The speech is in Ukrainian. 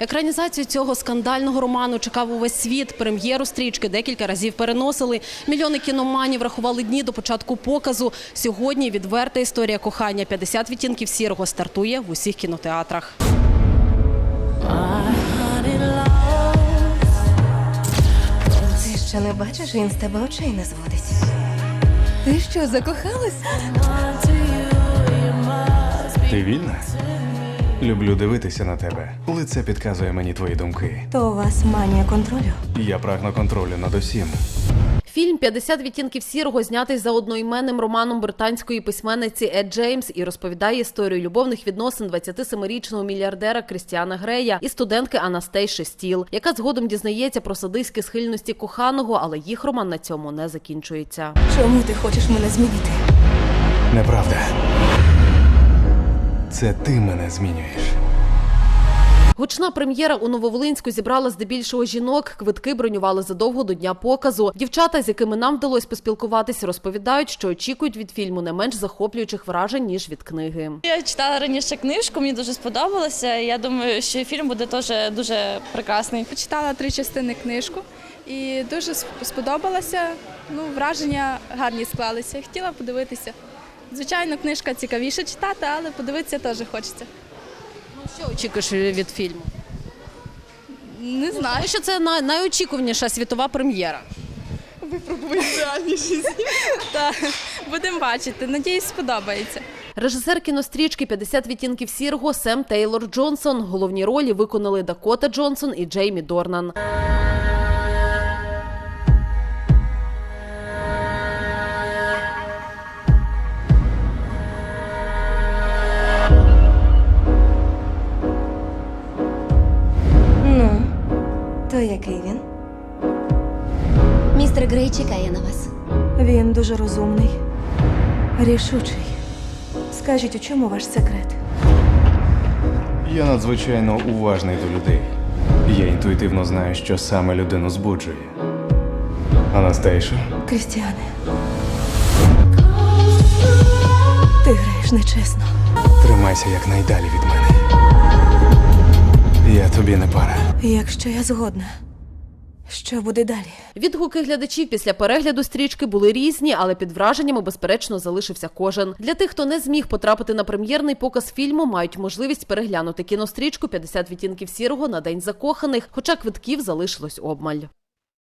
Екранізацію цього скандального роману чекав увесь світ. Прем'єру стрічки декілька разів переносили. Мільйони кіноманів рахували дні до початку показу. Сьогодні відверта історія кохання. 50 відтінків сірого стартує в усіх кінотеатрах. Ти ще не бачиш, він з тебе очей не зводить. Ти що, закохалась? Ти вільна? Люблю дивитися на тебе. Лице підказує мені твої думки. То у вас манія контролю. Я прагну контролю над усім. Фільм «50 відтінків сірого знятий за одноіменним романом британської письменниці Ед Джеймс і розповідає історію любовних відносин 27-річного мільярдера Крістіана Грея і студентки Анастейши Стіл, яка згодом дізнається про садистські схильності коханого, але їх роман на цьому не закінчується. Чому ти хочеш мене змінити? Неправда. Це ти мене змінюєш. Гучна прем'єра у Нововолинську зібрала здебільшого жінок. Квитки бронювали задовго до дня показу. Дівчата, з якими нам вдалося поспілкуватись, розповідають, що очікують від фільму не менш захоплюючих вражень ніж від книги. Я читала раніше книжку, мені дуже сподобалося. Я думаю, що фільм буде теж дуже прекрасний. Почитала три частини книжку і дуже сп- сподобалася. Ну, враження гарні склалися. Хотіла подивитися. Звичайно, книжка цікавіше читати, але подивитися теж хочеться. Що очікуєш від фільму? Не знаю. Тому що це най- найочікуваніша світова прем'єра. Та, будемо бачити. Надіюсь, сподобається. Режисер кінострічки «50 відтінків сірого Сем Тейлор Джонсон. Головні ролі виконали Дакота Джонсон і Джеймі Дорнан. То який він? Містер Грей чекає на вас. Він дуже розумний, рішучий. Скажіть, у чому ваш секрет? Я надзвичайно уважний до людей. Я інтуїтивно знаю, що саме людину збуджує. Анастейша, Крістіане. Ти граєш нечесно. тримайся якнайдалі від мене. Я тобі не пара. Якщо я згодна, що буде далі? Відгуки глядачів після перегляду стрічки були різні, але під враженнями безперечно залишився кожен. Для тих, хто не зміг потрапити на прем'єрний показ фільму, мають можливість переглянути кінострічку «50 відтінків сірого на день закоханих, хоча квитків залишилось обмаль.